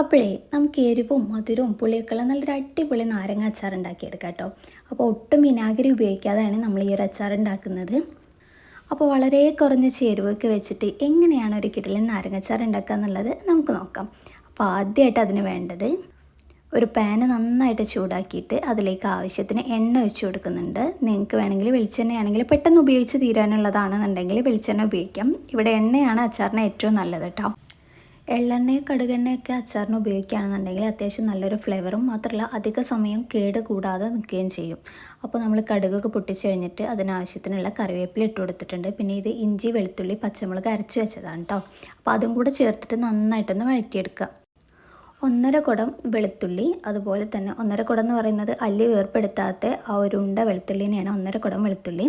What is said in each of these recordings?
അപ്പോഴേ നമുക്ക് എരിവും മധുരവും പുളിയൊക്കെയുള്ള നല്ലൊരു അടിപൊളി നാരങ്ങ അച്ചാർ ഉണ്ടാക്കിയെടുക്കാം കേട്ടോ. അപ്പോൾ ഒട്ടും വിനാഗിരി ഉപയോഗിക്കാതെയാണ് നമ്മൾ ഈ ഒരു അച്ചാർ ഉണ്ടാക്കുന്നത്. അപ്പോൾ വളരെ കുറഞ്ഞ ചേരുവൊക്കെ വെച്ചിട്ട് എങ്ങനെയാണ് ഒരു കിടലിൽ നാരങ്ങ അച്ചാർ ഉണ്ടാക്കുക എന്നുള്ളത് നമുക്ക് നോക്കാം. അപ്പോൾ ആദ്യമായിട്ട് അതിന് വേണ്ടത് ഒരു പാന് നന്നായിട്ട് ചൂടാക്കിയിട്ട് അതിലേക്ക് ആവശ്യത്തിന് എണ്ണ ഒഴിച്ചു കൊടുക്കുന്നുണ്ട്. നിങ്ങൾക്ക് വേണമെങ്കിൽ വെളിച്ചെണ്ണയാണെങ്കിൽ പെട്ടെന്ന് ഉപയോഗിച്ച് തീരാനുള്ളതാണെന്നുണ്ടെങ്കിൽ വെളിച്ചെണ്ണ ഉപയോഗിക്കാം. ഇവിടെ എണ്ണയാണ് അച്ചാറിന് ഏറ്റവും നല്ലത് കേട്ടോ. എള്ളെണ്ണയോ കടുകെണ്ണയൊക്കെ അച്ചാറിന് ഉപയോഗിക്കുകയാണെന്നുണ്ടെങ്കിൽ അത്യാവശ്യം നല്ലൊരു ഫ്ലേവറും മാത്രമല്ല അധിക സമയം കേട് കൂടാതെ നിൽക്കുകയും ചെയ്യും. അപ്പോൾ നമ്മൾ കടുകൊക്കെ പൊട്ടിച്ച് കഴിഞ്ഞിട്ട് അതിനാവശ്യത്തിനുള്ള കറിവേപ്പില ഇട്ട് കൊടുത്തിട്ടുണ്ട്. പിന്നെ ഇത് ഇഞ്ചി വെളുത്തുള്ളി പച്ചമുളക് അരച്ച് വെച്ചതാണ് കേട്ടോ അപ്പോൾ അതും കൂടെ ചേർത്തിട്ട് നന്നായിട്ടൊന്ന് വഴറ്റിയെടുക്കുക. ഒന്നര കുടം വെളുത്തുള്ളി അതുപോലെ തന്നെ ഒന്നര കുടം എന്ന് പറയുന്നത് അല്ലി വേർപ്പെടുത്താത്ത ആ ഒരു ഉണ്ട വെളുത്തുള്ളിനെയാണ് ഒന്നര കുടം വെളുത്തുള്ളി.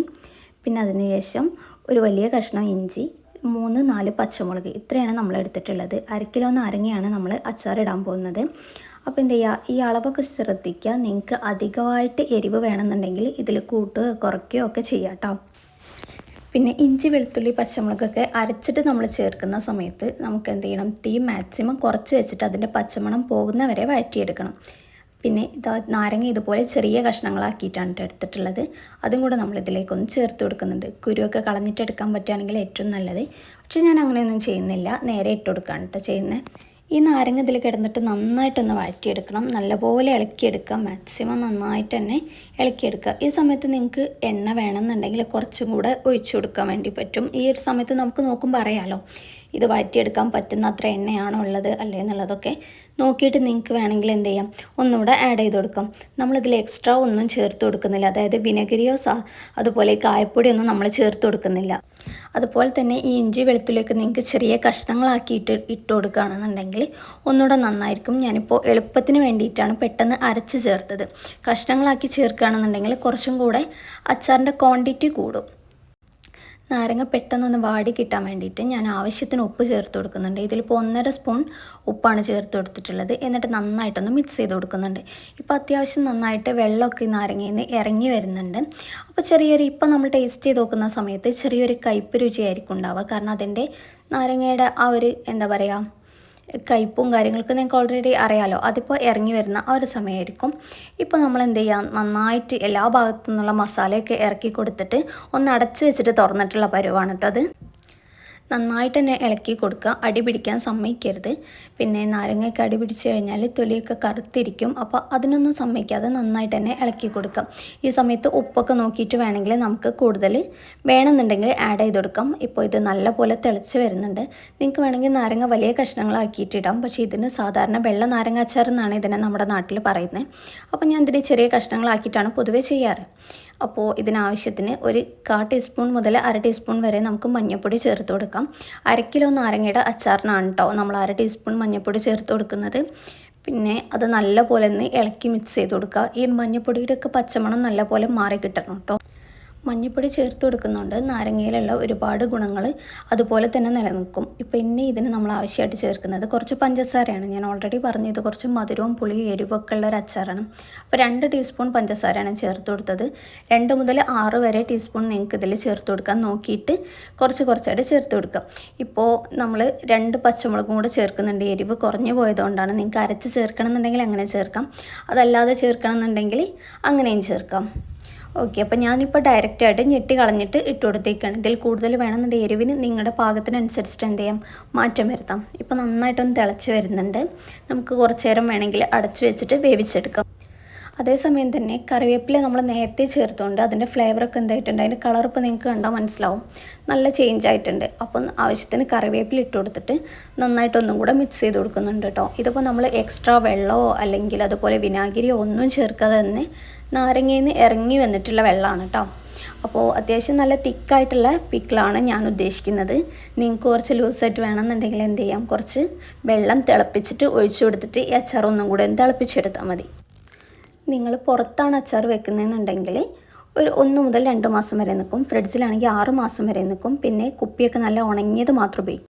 പിന്നെ അതിന് ശേഷം ഒരു വലിയ കഷ്ണം ഇഞ്ചി മൂന്ന് നാല് പച്ചമുളക് ഇത്രയാണ് നമ്മൾ എടുത്തിട്ടുള്ളത്. അര കിലോ നാരങ്ങയാണ് നമ്മൾ അച്ചാറിടാൻ പോകുന്നത്. അപ്പോൾ എന്ത് ചെയ്യുക ഈ അളവൊക്കെ ശ്രദ്ധിക്കുക നിങ്ങൾക്ക് അധികമായിട്ട് എരിവ് വേണമെന്നുണ്ടെങ്കിൽ ഇതിൽ കൂട്ടുകയോ കുറയ്ക്കുകയോ ഒക്കെ ചെയ്യാം കേട്ടോ. പിന്നെ ഇഞ്ചി വെളുത്തുള്ളി പച്ചമുളകൊക്കെ അരച്ചിട്ട് നമ്മൾ ചേർക്കുന്ന സമയത്ത് നമുക്ക് എന്ത് ചെയ്യണം? തീ മാക്സിമം കുറച്ച് വെച്ചിട്ട് അതിന്റെ പച്ചമണം പോകുന്നവരെ വഴറ്റിയെടുക്കണം. പിന്നെ ഇതാ നാരങ്ങ ഇതുപോലെ ചെറിയ കഷ്ണങ്ങളാക്കിയിട്ടാണ് എടുത്തിട്ടുള്ളത്. അതും കൂടെ നമ്മൾ ഇതിലേക്കൊന്ന് ചേർത്ത് കൊടുക്കുന്നുണ്ട്. കുരുവൊക്കെ കളഞ്ഞിട്ട് എടുക്കാൻ പറ്റുകയാണെങ്കിൽ ഏറ്റവും നല്ലത്. പക്ഷേ ഞാൻ അങ്ങനെയൊന്നും ചെയ്യുന്നില്ല. നേരെ ഇട്ട് കൊടുക്കുകയാണ് കേട്ടോ ചെയ്യുന്നത്. ഈ നാരങ്ങ ഇതിൽ കിടന്നിട്ട് നന്നായിട്ടൊന്ന് വഴറ്റിയെടുക്കണം. നല്ലപോലെ ഇളക്കിയെടുക്കുക. മാക്സിമം നന്നായിട്ട് തന്നെ ഇളക്കിയെടുക്കുക. ഈ സമയത്ത് നിങ്ങൾക്ക് എണ്ണ വേണമെന്നുണ്ടെങ്കിൽ കുറച്ചും കൂടെ ഒഴിച്ചു കൊടുക്കാൻ വേണ്ടി പറ്റും. ഈ ഒരു സമയത്ത് നമുക്ക് നോക്കുമ്പോൾ അറിയാമല്ലോ ഇത് വഴറ്റിയെടുക്കാൻ പറ്റുന്ന അത്ര എണ്ണയാണോ ഉള്ളത് അല്ലേ എന്നുള്ളതൊക്കെ നോക്കിയിട്ട് നിങ്ങൾക്ക് വേണമെങ്കിൽ എന്ത് ചെയ്യാം ഒന്നുകൂടെ ആഡ് ചെയ്ത് കൊടുക്കാം. നമ്മളിതിൽ എക്സ്ട്രാ ഒന്നും ചേർത്ത് കൊടുക്കുന്നില്ല. അതായത് വിനഗിരിയോ സാ അതുപോലെ കായപ്പൊടിയൊന്നും നമ്മൾ ചേർത്ത് കൊടുക്കുന്നില്ല. അതുപോലെ തന്നെ ഈ ഇഞ്ചി വെളുത്തുള്ളിയൊക്കെ നിങ്ങൾക്ക് ചെറിയ കഷ്ണങ്ങളാക്കിയിട്ട് ഇട്ട് കൊടുക്കുകയാണെന്നുണ്ടെങ്കിൽ ഒന്നുകൂടെ നന്നായിരിക്കും. ഞാനിപ്പോൾ എളുപ്പത്തിന് വേണ്ടിയിട്ടാണ് പെട്ടെന്ന് അരച്ച് ചേർത്തത്. കഷ്ണങ്ങളാക്കി ചേർക്കുകയാണെന്നുണ്ടെങ്കിൽ കുറച്ചും കൂടെ അച്ചാറിന്റെ ക്വാണ്ടിറ്റി കൂടും. നാരങ്ങ പെട്ടെന്നൊന്ന് വാടി കിട്ടാൻ വേണ്ടിയിട്ട് ഞാൻ ആവശ്യത്തിന് ഉപ്പ് ചേർത്ത് കൊടുക്കുന്നുണ്ട്. ഇതിലിപ്പോൾ ഒന്നര സ്പൂൺ ഉപ്പാണ് ചേർത്ത് കൊടുത്തിട്ടുള്ളത്. എന്നിട്ട് നന്നായിട്ടൊന്ന് മിക്സ് ചെയ്ത് കൊടുക്കുന്നുണ്ട്. ഇപ്പോൾ അത്യാവശ്യം നന്നായിട്ട് വെള്ളമൊക്കെ നാരങ്ങയിൽ നിന്ന് ഇറങ്ങി വരുന്നുണ്ട്. അപ്പോൾ ചെറിയൊരു ഇപ്പോൾ നമ്മൾ ടേസ്റ്റ് ചെയ്ത് നോക്കുന്ന സമയത്ത് ചെറിയൊരു കയ്പ്പ് രുചിയായിരിക്കും ഉണ്ടാവുക. കാരണം അതിന്റെ നാരങ്ങയുടെ ആ ഒരു എന്താ പറയുക കയ്പും കാര്യങ്ങളൊക്കെ നിങ്ങൾക്ക് ഓൾറെഡി അറിയാലോ. അതിപ്പോൾ ഇറങ്ങി വരുന്ന ആ ഒരു സമയമായിരിക്കും. ഇപ്പോൾ നമ്മൾ എന്ത് ചെയ്യാം? നന്നായിട്ട് എല്ലാ ഭാഗത്തു നിന്നുള്ള മസാലയൊക്കെ ഇറക്കി കൊടുത്തിട്ട് ഒന്ന് അടച്ചു വെച്ചിട്ട് തുറന്നിട്ടുള്ള പരുവാണ് കേട്ടോ അത്. നന്നായിട്ട് തന്നെ ഇളക്കി കൊടുക്കുക. അടി പിടിക്കാൻ സമ്മതിക്കരുത്. പിന്നെ നാരങ്ങയൊക്കെ അടി പിടിച്ച് കഴിഞ്ഞാൽ തൊലിയൊക്കെ കറുത്തിരിക്കും. അപ്പോൾ അതിനൊന്നും സമ്മതിക്കാതെ നന്നായിട്ട് തന്നെ ഇളക്കി കൊടുക്കാം. ഈ സമയത്ത് ഉപ്പൊക്കെ നോക്കിയിട്ട് വേണമെങ്കിൽ നമുക്ക് കൂടുതൽ വേണമെന്നുണ്ടെങ്കിൽ ആഡ് ചെയ്ത് കൊടുക്കാം. ഇപ്പോൾ ഇത് നല്ല പോലെ തിളച്ച് വരുന്നുണ്ട്. നിങ്ങൾക്ക് വേണമെങ്കിൽ നാരങ്ങ വലിയ കഷ്ണങ്ങളാക്കിയിട്ടിടാം. പക്ഷേ ഇതിന് സാധാരണ വെള്ള നാരങ്ങ അച്ചാർ എന്നാണ് ഇതിനെ നമ്മുടെ നാട്ടിൽ പറയുന്നത് അപ്പോൾ ഞാൻ ഇതിന് ചെറിയ കഷ്ണങ്ങളാക്കിയിട്ടാണ് പൊതുവേ ചെയ്യാറ്. അപ്പോൾ ഇതിനാവശ്യത്തിന് ഒരു കാ ടീസ്പൂൺ മുതൽ അര ടീസ്പൂൺ വരെ നമുക്ക് മഞ്ഞൾപ്പൊടി ചേർത്ത് കൊടുക്കാം. അര കിലോ നാരങ്ങയുടെ അച്ചാറിനാണ് കേട്ടോ നമ്മൾ അര ടീസ്പൂൺ മഞ്ഞൾപ്പൊടി ചേർത്ത് കൊടുക്കുന്നത്. പിന്നെ അത് നല്ലപോലെ ഒന്ന് ഇളക്കി മിക്സ് ചെയ്ത് കൊടുക്കുക. ഈ മഞ്ഞൾപ്പൊടിയുടെ ഒക്കെ പച്ചമണം നല്ലപോലെ മാറി കിട്ടണം കേട്ടോ മഞ്ഞൾപ്പൊടി ചേർത്ത് കൊടുക്കുന്നുണ്ട്. നാരങ്ങയിലുള്ള ഒരുപാട് ഗുണങ്ങൾ അതുപോലെ തന്നെ നിലനിൽക്കും. ഇപ്പോൾ ഇനി ഇതിന് നമ്മൾ ആവശ്യമായിട്ട് ചേർക്കുന്നത് കുറച്ച് പഞ്ചസാരയാണ്. ഞാൻ ഓൾറെഡി പറഞ്ഞു ഇത് കുറച്ച് മധുരവും പുളിയും എരിവൊക്കെ ഉള്ള ഒരു അച്ചാറാണ്. അപ്പോൾ രണ്ട് ടീസ്പൂൺ പഞ്ചസാരയാണ് ചേർത്ത് കൊടുത്തത്. രണ്ട് മുതൽ ആറ് വരെ ടീസ്പൂൺ നിങ്ങൾക്ക് ഇതിൽ ചേർത്ത് കൊടുക്കാൻ നോക്കിയിട്ട് കുറച്ച് കുറച്ചായിട്ട് ചേർത്ത് കൊടുക്കാം. ഇപ്പോൾ നമ്മൾ രണ്ട് പച്ചമുളകും കൂടെ ചേർക്കുന്നുണ്ട്. എരിവ് കുറഞ്ഞു പോയതുകൊണ്ടാണ് നിങ്ങൾക്ക് അരച്ച് ചേർക്കണം എന്നുണ്ടെങ്കിൽ അങ്ങനെ ചേർക്കാം. അതല്ലാതെ ചേർക്കണം എന്നുണ്ടെങ്കിൽ അങ്ങനെയും ചേർക്കാം. ഓക്കെ അപ്പോൾ ഞാനിപ്പോൾ ഡയറക്റ്റായിട്ട് ഞെട്ടി കളഞ്ഞിട്ട് ഇട്ട് കൊടുത്തേക്കാണ്. ഇതിൽ കൂടുതൽ വേണമെന്നുണ്ടെങ്കിൽ എരിവിന് നിങ്ങളുടെ പാകത്തിനനുസരിച്ചിട്ട് എന്ത് ചെയ്യാം? മാറ്റം വരുത്താം. ഇപ്പോൾ നന്നായിട്ടൊന്ന് തിളച്ച് വരുന്നുണ്ട്. നമുക്ക് കുറച്ച് നേരം വേണമെങ്കിൽ അടച്ചു വെച്ചിട്ട് വേവിച്ചെടുക്കാം. അതേസമയം തന്നെ കറിവേപ്പില നമ്മൾ നേരത്തെ ചേർത്തുകൊണ്ട് അതിന്റെ ഫ്ലേവറൊക്കെ എന്തായിട്ടുണ്ട്? അതിന്റെ കളർ ഇപ്പോൾ നിങ്ങൾക്ക് കണ്ടാൽ മനസ്സിലാവും. നല്ല ചേഞ്ച് ആയിട്ടുണ്ട്. അപ്പം ആവശ്യത്തിന് കറിവേപ്പില ഇട്ട് കൊടുത്തിട്ട് നന്നായിട്ടൊന്നും കൂടെ മിക്സ് ചെയ്ത് കൊടുക്കുന്നുണ്ട് കേട്ടോ ഇതിപ്പോൾ നമ്മൾ എക്സ്ട്രാ വെള്ളമോ അല്ലെങ്കിൽ അതുപോലെ വിനാഗിരിയോ ഒന്നും ചേർക്കാതെ തന്നെ നാരങ്ങയിൽ നിന്ന് ഇറങ്ങി വന്നിട്ടുള്ള വെള്ളമാണ് കേട്ടോ അപ്പോൾ അത്യാവശ്യം നല്ല തിക്കായിട്ടുള്ള പിക്കിളാണ് ഞാൻ ഉദ്ദേശിക്കുന്നത്. നിങ്ങൾക്ക് കുറച്ച് ലൂസായിട്ട് വേണമെന്നുണ്ടെങ്കിൽ എന്ത് ചെയ്യാം? കുറച്ച് വെള്ളം തിളപ്പിച്ചിട്ട് ഒഴിച്ചു കൊടുത്തിട്ട് ഈ അച്ചാർ ഒന്നും കൂടെ തിളപ്പിച്ചെടുത്താൽ മതി. നിങ്ങൾ പുറത്താണ് അച്ചാർ വെക്കുന്നതെന്നുണ്ടെങ്കിൽ ഒരു ഒന്ന് മുതൽ രണ്ട് മാസം വരെ നിൽക്കും. ഫ്രിഡ്ജിലാണെങ്കിൽ ആറ് മാസം വരെ നിൽക്കും. പിന്നെ കുപ്പിയൊക്കെ നല്ല ഉണങ്ങിയത് മാത്രം ഉപയോഗിക്കും.